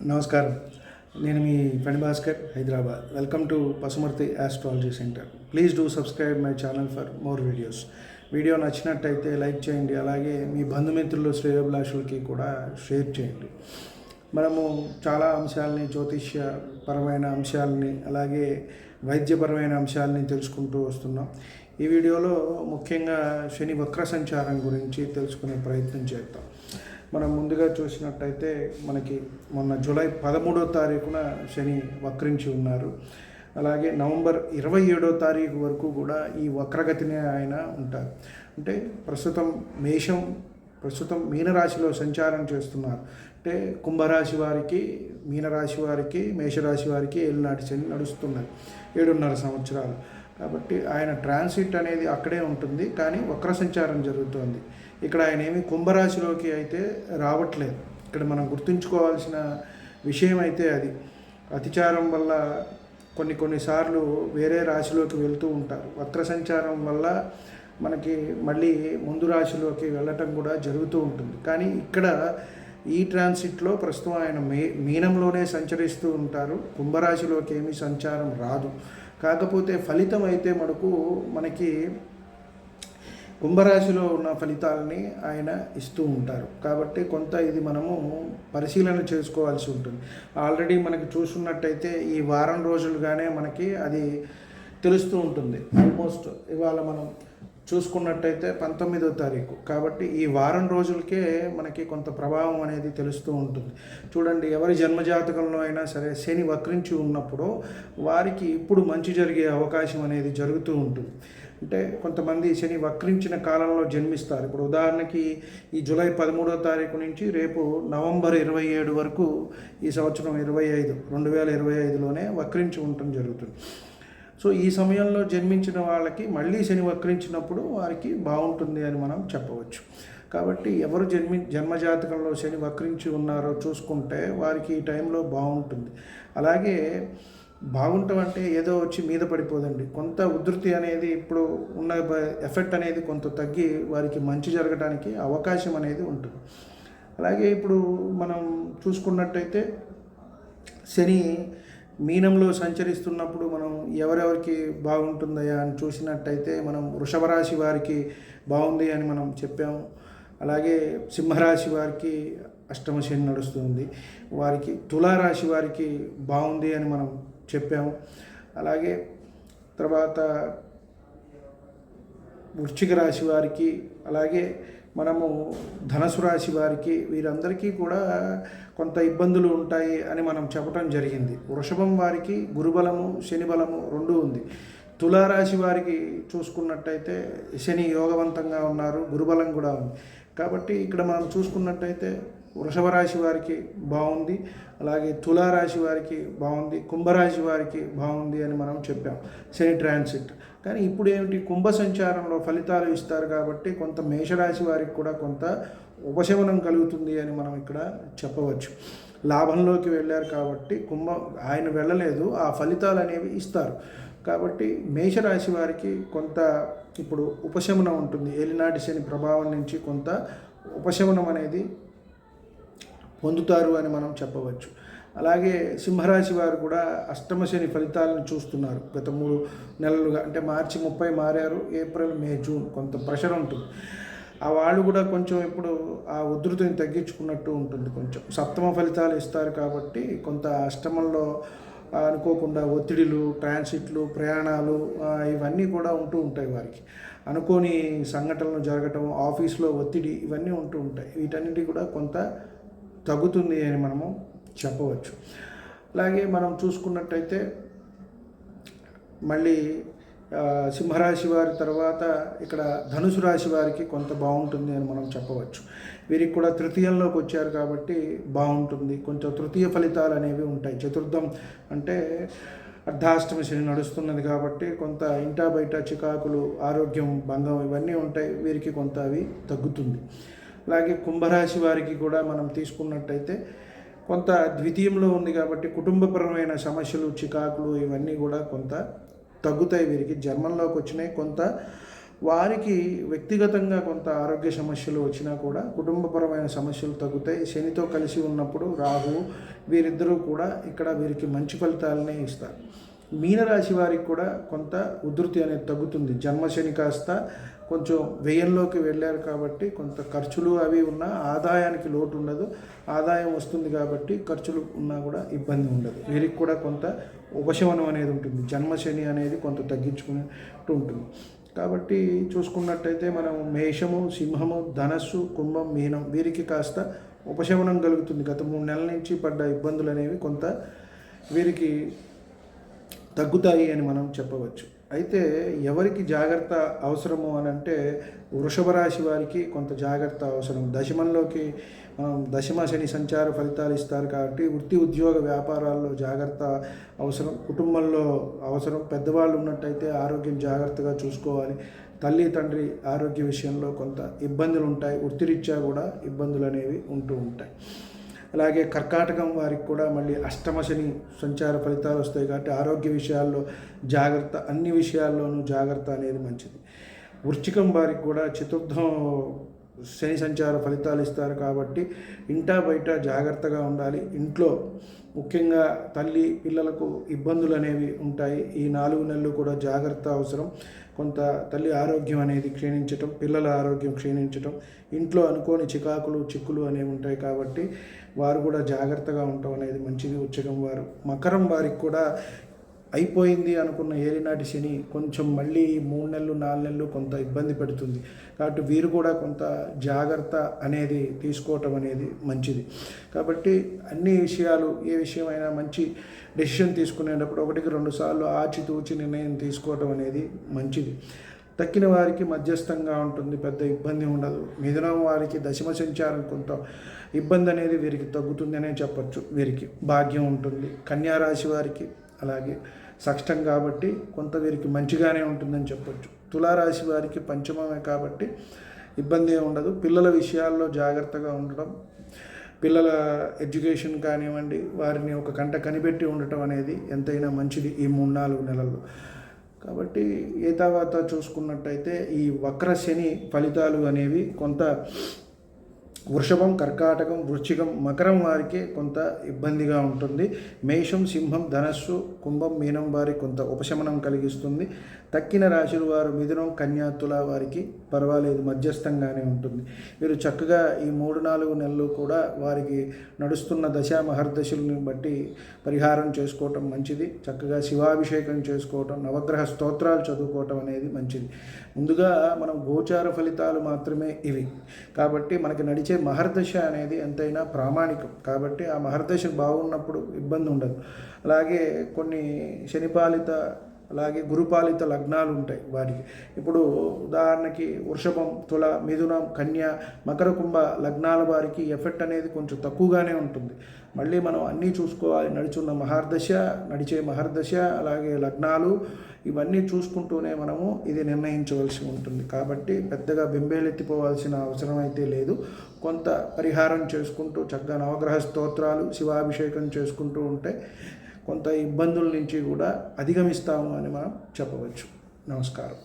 నమస్కారం. నేను మీ Phani Bhaskar Hyderabad. Welcome to Pasumarthi astrology centre please do subscribe my channel for more videos video నచ్చినట్టయితే like చేయండి. అలాగే మీ బంధుమిత్రులు శ్రేయోభిలాషులకి కూడా షేర్ చేయండి. మనము చాలా అంశాలని జ్యోతిష్య పరమైన అంశాలని అలాగే వైద్యపరమైన అంశాలని తెలుసుకుంటూ వస్తున్నాం. ఈ వీడియోలో ముఖ్యంగా శని వక్ర సంచారం గురించి తెలుసుకునే ప్రయత్నం చేద్దాం. మనం ముందుగా చూసినట్టయితే మనకి మొన్న జూలై పదమూడో తారీఖున శని వక్రించి ఉన్నారు. అలాగే నవంబర్ ఇరవై ఏడో తారీఖు వరకు కూడా ఈ వక్రగతినే ఆయన ఉంటారు. అంటే ప్రస్తుతం మేషం ప్రస్తుతం మీనరాశిలో సంచారం చేస్తున్నారు. అంటే కుంభరాశి వారికి మీనరాశి వారికి మేషరాశి వారికి ఏళ్ళనాటి శని నడుస్తున్నాయి ఏడున్నర సంవత్సరాలు. కాబట్టి ఆయన ట్రాన్సిట్ అనేది అక్కడే ఉంటుంది కానీ వక్ర సంచారం జరుగుతోంది. ఇక్కడ ఆయన ఏమి కుంభరాశిలోకి అయితే రావట్లేదు. ఇక్కడ మనం గుర్తుంచుకోవాల్సిన విషయం అయితే అది. అతిచారం వల్ల కొన్ని కొన్నిసార్లు వేరే రాశిలోకి వెళ్తూ ఉంటారు. వక్ర సంచారం వల్ల మనకి మళ్ళీ ముందు రాశిలోకి వెళ్ళటం కూడా జరుగుతూ ఉంటుంది. కానీ ఇక్కడ ఈ ట్రాన్సిట్లో ప్రస్తుతం ఆయన మే మీనంలోనే సంచరిస్తూ ఉంటారు. కుంభరాశిలోకి ఏమీ సంచారం రాదు. కాకపోతే ఫలితం అయితే మనకు మనకి కుంభరాశిలో ఉన్న ఫలితాలని ఆయన ఇస్తూ ఉంటారు. కాబట్టి కొంత ఇది మనము పరిశీలన చేసుకోవాల్సి ఉంటుంది. ఆల్రెడీ మనకి చూసున్నట్టయితే ఈ వారం రోజులుగానే మనకి అది తెలుస్తూ ఉంటుంది. ఆల్మోస్ట్ ఇవాళ మనం చూసుకున్నట్టయితే పంతొమ్మిదో తారీఖు. కాబట్టి ఈ వారం రోజులకే మనకి కొంత ప్రభావం అనేది తెలుస్తూ ఉంటుంది. చూడండి ఎవరి జన్మజాతకంలో అయినా సరే శని వక్రించి ఉన్నప్పుడు వారికి ఇప్పుడు మంచి జరిగే అవకాశం అనేది జరుగుతూ ఉంటుంది. అంటే కొంతమంది శని వక్రించిన కాలంలో జన్మిస్తారు. ఇప్పుడు ఉదాహరణకి ఈ జూలై పదమూడో తారీఖు నుంచి రేపు నవంబర్ ఇరవై ఏడు వరకు ఈ సంవత్సరం ఇరవై ఐదు రెండు వేల ఇరవై ఐదులోనే వక్రించి ఉండటం జరుగుతుంది. సో ఈ సమయంలో జన్మించిన వాళ్ళకి మళ్ళీ శని వక్రించినప్పుడు వారికి బాగుంటుంది అని మనం చెప్పవచ్చు. కాబట్టి ఎవరు జన్మి జన్మజాతకంలో శని వక్రించి ఉన్నారో చూసుకుంటే వారికి ఈ టైంలో బాగుంటుంది. అలాగే బాగుంటాం అంటే ఏదో వచ్చి మీద పడిపోదండి. కొంత ఉధృతి అనేది ఇప్పుడు ఉన్న ఎఫెక్ట్ అనేది కొంత తగ్గి వారికి మంచి జరగడానికి అవకాశం అనేది ఉంటుంది. అలాగే ఇప్పుడు మనం చూసుకున్నట్టయితే శని మీనంలో సంచరిస్తున్నప్పుడు మనం ఎవరెవరికి బాగుంటుందయా అని చూసినట్టయితే మనం వృషభరాశి వారికి బాగుంది అని మనం చెప్పాము. అలాగే సింహరాశి వారికి అష్టమ శని నడుస్తుంది. వారికి తులారాశి వారికి బాగుంది అని మనం చెప్పాము. అలాగే తర్వాత వృశ్చిక రాశి వారికి అలాగే మనము ధనసు రాశి వారికి వీరందరికీ కూడా కొంత ఇబ్బందులు ఉంటాయి అని మనం చెప్పడం జరిగింది. వృషభం వారికి గురుబలము శని బలము రెండు ఉంది. తులారాశి వారికి చూసుకున్నట్టయితే శని యోగవంతంగా ఉన్నారు గురుబలం కూడా ఉంది. కాబట్టి ఇక్కడ మనం చూసుకున్నట్టయితే వృషభ రాశి వారికి బాగుంది అలాగే తులారాశి వారికి బాగుంది కుంభరాశి వారికి బాగుంది అని మనం చెప్పాం. శని ట్రాన్సిట్ కానీ ఇప్పుడు ఏమిటి? కుంభ సంచారంలో ఫలితాలు ఇస్తారు కాబట్టి కొంత మేషరాశి వారికి కూడా కొంత ఉపశమనం కలుగుతుంది అని మనం ఇక్కడ చెప్పవచ్చు. లాభంలోకి వెళ్ళారు కాబట్టి కుంభ ఆయన వెళ్ళలేదు ఆ ఫలితాలు అనేవి ఇస్తారు. కాబట్టి మేషరాశి వారికి కొంత ఇప్పుడు ఉపశమనం ఉంటుంది. ఏలినాటి శని ప్రభావం నుంచి కొంత ఉపశమనం అనేది పొందుతారు అని మనం చెప్పవచ్చు. అలాగే సింహరాశి వారు కూడా అష్టమ శని ఫలితాలను చూస్తున్నారు. గత మూడు నెలలుగా అంటే మార్చి ముప్పై మారారు. ఏప్రిల్ మే జూన్ కొంత ప్రెషర్ ఉంటుంది. ఆ వాళ్ళు కూడా కొంచెం ఇప్పుడు ఆ ఉధృతిని తగ్గించుకున్నట్టు ఉంటుంది కొంచెం. సప్తమ ఫలితాలు ఇస్తారు కాబట్టి కొంత అష్టమంలో అనుకోకుండా ఒత్తిడిలు ట్రాన్సిట్లు ప్రయాణాలు ఇవన్నీ కూడా ఉంటూ ఉంటాయి వారికి. అనుకోని సంఘటనలు జరగటం ఆఫీస్లో ఒత్తిడి ఇవన్నీ ఉంటూ ఉంటాయి. వీటన్నిటి కూడా కొంత తగ్గుతుంది అని మనము చెప్పవచ్చు. అలాగే మనం చూసుకున్నట్టయితే మళ్ళీ సింహరాశి వారి తర్వాత ఇక్కడ ధనుసు రాశి వారికి కొంత బాగుంటుంది అని మనం చెప్పవచ్చు. వీరికి కూడా తృతీయంలోకి వచ్చారు కాబట్టి బాగుంటుంది. కొంచెం తృతీయ ఫలితాలు అనేవి ఉంటాయి. చతుర్థం అంటే అర్ధాష్టమి శని నడుస్తున్నది కాబట్టి కొంత ఇంటా బయట చికాకులు ఆరోగ్యం భంగం ఇవన్నీ ఉంటాయి. వీరికి కొంత అవి తగ్గుతుంది. అలాగే కుంభరాశి వారికి కూడా మనం తీసుకున్నట్టయితే కొంత ద్వితీయంలో ఉంది కాబట్టి కుటుంబపరమైన సమస్యలు చికాకులు ఇవన్నీ కూడా కొంత తగ్గుతాయి వీరికి. జన్మంలోకి వచ్చినాయి. కొంత వారికి వ్యక్తిగతంగా కొంత ఆరోగ్య సమస్యలు వచ్చినా కూడా కుటుంబపరమైన సమస్యలు తగ్గుతాయి. శనితో కలిసి ఉన్నప్పుడు రాహు వీరిద్దరూ కూడా ఇక్కడ వీరికి మంచి ఫలితాలనే ఇస్తారు. మీనరాశి వారికి కూడా కొంత ఉధృతి అనేది తగ్గుతుంది. జన్మశని కాస్త కొంచెం వ్యయంలోకి వెళ్ళారు కాబట్టి కొంత ఖర్చులు అవి ఉన్నా ఆదాయానికి లోటు ఉండదు. ఆదాయం వస్తుంది కాబట్టి ఖర్చులు ఉన్నా కూడా ఇబ్బంది ఉండదు. వీరికి కూడా కొంత ఉపశమనం అనేది ఉంటుంది. జన్మశని అనేది కొంత తగ్గించుకున్నట్టు ఉంటుంది. కాబట్టి చూసుకున్నట్టయితే మనం మేషము సింహము ధనస్సు కుంభం మీనం వీరికి కాస్త ఉపశమనం కలుగుతుంది. గత మూడు నెలల నుంచి పడ్డ ఇబ్బందులు అనేవి కొంత వీరికి తగ్గుతాయి అని మనం చెప్పవచ్చు. అయితే ఎవరికి జాగ్రత్త అవసరము అని అంటే వృషభ రాశి వారికి కొంత జాగ్రత్త అవసరం. దశమంలోకి మనం దశమ శని సంచార ఫలితాలు ఇస్తారు కాబట్టి వృత్తి ఉద్యోగ వ్యాపారాల్లో జాగ్రత్త అవసరం. కుటుంబంలో అవసరం. పెద్దవాళ్ళు ఉన్నట్టయితే ఆరోగ్యం జాగ్రత్తగా చూసుకోవాలి. తల్లి తండ్రి ఆరోగ్య విషయంలో కొంత ఇబ్బందులు ఉంటాయి. వృత్తిరీత్యా కూడా ఇబ్బందులు అనేవి ఉంటూ ఉంటాయి. అలాగే కర్కాటకం వారికి కూడా మళ్ళీ అష్టమ శని సంచార ఫలితాలు వస్తాయి కాబట్టి ఆరోగ్య విషయాల్లో జాగ్రత్త అన్ని విషయాల్లోనూ జాగ్రత్త అనేది మంచిది. వృచ్చికం వారికి కూడా చతుర్థం శని సంచార ఫలితాలు ఇస్తారు కాబట్టి ఇంటా బయట జాగ్రత్తగా ఉండాలి. ఇంట్లో ముఖ్యంగా తల్లి పిల్లలకు ఇబ్బందులు అనేవి ఉంటాయి. ఈ నాలుగు నెలలు కూడా జాగ్రత్త అవసరం. కొంత తల్లి ఆరోగ్యం అనేది క్షీణించటం పిల్లల ఆరోగ్యం క్షీణించటం ఇంట్లో అనుకోని చికాకులు చిక్కులు అనేవి ఉంటాయి కాబట్టి వారు కూడా జాగ్రత్తగా ఉండటం అనేది మంచిది. ఉచ్చకం వారు మకరం వారికి కూడా అయిపోయింది అనుకున్న ఏలినాటి శని కొంచెం మళ్ళీ మూడు నెలలు నాలుగు నెలలు కొంత ఇబ్బంది పెడుతుంది. కాబట్టి వీరు కూడా కొంత జాగ్రత్త అనేది తీసుకోవటం అనేది మంచిది. కాబట్టి అన్ని విషయాలు ఏ విషయమైనా మంచి డెసిషన్ తీసుకునేటప్పుడు ఒకటికి రెండు సార్లు ఆచితూచి నిర్ణయం తీసుకోవటం అనేది మంచిది. తక్కిన వారికి మధ్యస్థంగా ఉంటుంది పెద్ద ఇబ్బంది ఉండదు. మిథునం వారికి దశమ సంచారం కొంత ఇబ్బంది అనేది వీరికి తగ్గుతుంది అనే చెప్పచ్చు వీరికి. భాగ్యం ఉంటుంది. కన్యారాశి వారికి అలాగే సష్టం కాబట్టి కొంత వీరికి మంచిగానే ఉంటుందని చెప్పొచ్చు. తులారాశి వారికి పంచమమే కాబట్టి ఇబ్బంది ఉండదు. పిల్లల విషయాల్లో జాగ్రత్తగా ఉండడం పిల్లల ఎడ్యుకేషన్ కానివ్వండి వారిని ఒక కంట కనిపెట్టి ఉండటం అనేది ఎంతైనా మంచిది ఈ మూడు నాలుగు నెలల్లో. కాబట్టి ఏ తర్వాత చూసుకున్నట్టయితే ఈ వక్ర శని ఫలితాలు అనేవి కొంత వృషభం కర్కాటకం వృశ్చికం మకరం వారికి కొంత ఇబ్బందిగా ఉంటుంది. మేషం సింహం ధనస్సు కుంభం మీనం వారి కొంత ఉపశమనం కలిగిస్తుంది. తక్కిన రాశుల వారు మిథునం కన్యా తుల వారికి పర్వాలేదు మధ్యస్థంగానే ఉంటుంది. వీరు చక్కగా ఈ మూడు నాలుగు నెలలు కూడా వారికి నడుస్తున్న దశ మహర్దశుల్ని బట్టి పరిహారం చేసుకోవటం మంచిది. చక్కగా శివాభిషేకం చేసుకోవటం నవగ్రహ స్తోత్రాలు చదువుకోవటం అనేది మంచిది. ముందుగా మనం గోచార ఫలితాలు మాత్రమే ఇవి. కాబట్టి మనకి నడిచే మహర్దశ అనేది ఎంతైనా ప్రామాణికం. కాబట్టి ఆ మహర్దశ బాగున్నప్పుడు ఇబ్బంది ఉండదు. అలాగే కొన్ని శనిపాలిత అలాగే గురుపాలిత లగ్నాలు ఉంటాయి వారికి ఇప్పుడు ఉదాహరణకి వృషభం తుల మిథునం కన్య మకర కుంభ లగ్నాల వారికి ఎఫెక్ట్ అనేది కొంచెం తక్కువగానే ఉంటుంది. మళ్ళీ మనం అన్నీ చూసుకోవాలి. నడుచున్న మహర్దశ నడిచే మహర్దశ అలాగే లగ్నాలు ఇవన్నీ చూసుకుంటూనే మనము ఇది నిర్ణయించవలసి ఉంటుంది. కాబట్టి పెద్దగా బెంబేలెత్తిపోవాల్సిన అవసరం అయితే లేదు. కొంత పరిహారం చేసుకుంటూ చక్కగా నవగ్రహ స్తోత్రాలు శివాభిషేకం చేసుకుంటూ ఉంటే కొంత ఇబ్బందుల నుంచి కూడా అధిగమిస్తాము అని మనం చెప్పవచ్చు. నమస్కారం.